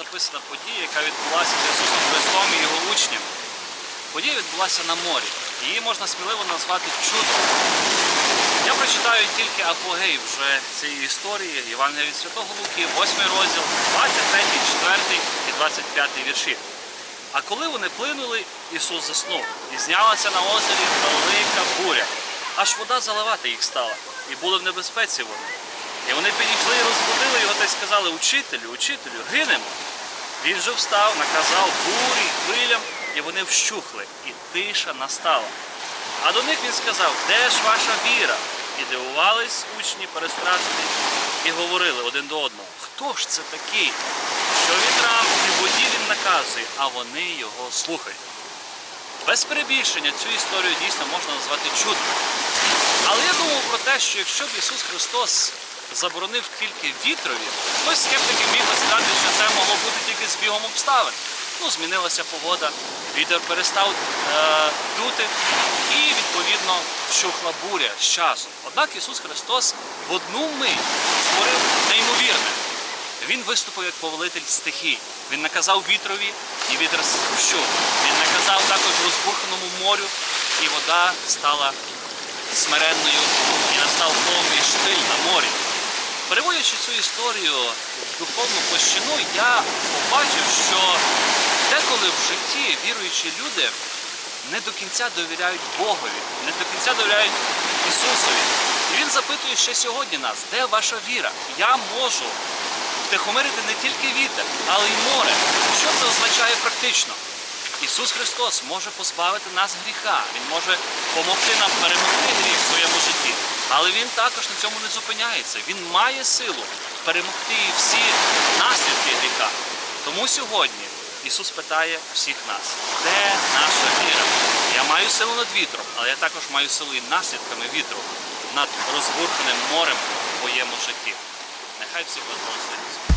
записана подія, яка відбулася з Ісусом Христом і його учнями. Подія відбулася на морі. Її можна сміливо назвати чудом. Я прочитаю тільки апогей вже цієї історії Євангелія від Святого Луки, 8 розділ, 23, 4 і 25 вірші. А коли вони плинули, Ісус заснув, і знялася на озері велика буря, аж вода заливати їх стала, і були в небезпеці вони. І вони підійшли і розбудили його та й сказали: Учителю, учителю, гинемо. Він же встав, наказав бурі, хвилям, і вони вщухли, і тиша настала. А до них він сказав, де ж ваша віра? І дивувались учні перестрашені, і говорили один до одного, хто ж це такий, що вітрам і воді він наказує, а вони його слухають. Без перебільшення цю історію дійсно можна назвати чудом. Але я думав про те, що якщо б Ісус Христос заборонив тільки вітрові, то скептики міг сказати, що це могло бути тільки збігом обставин. Ну, змінилася погода, вітер перестав е, дути, і відповідно вщухла буря з часом. Однак Ісус Христос в одну мить створив неймовірне. Він виступив як повелитель стихій. Він наказав вітрові, і вітер вщух. Він наказав також розбурханому морю, і вода стала смиренною, і настав повний. Переводячи цю історію в духовну площину, я побачив, що деколи в житті віруючі люди не до кінця довіряють Богові, не до кінця довіряють Ісусові. І Він запитує ще сьогодні нас, де ваша віра? Я можу втихомирити не тільки вітер, але й море. Що це означає практично? Ісус Христос може позбавити нас гріха, Він може допомогти нам перемогти гріх в своєму житті. Але Він також на цьому не зупиняється. Він має силу перемогти всі наслідки гріха. Тому сьогодні Ісус питає всіх нас, де наша віра? Я маю силу над вітром, але я також маю силу і наслідками вітру над розбурханим морем в твоєму житті. Нехай всіх вас благословить.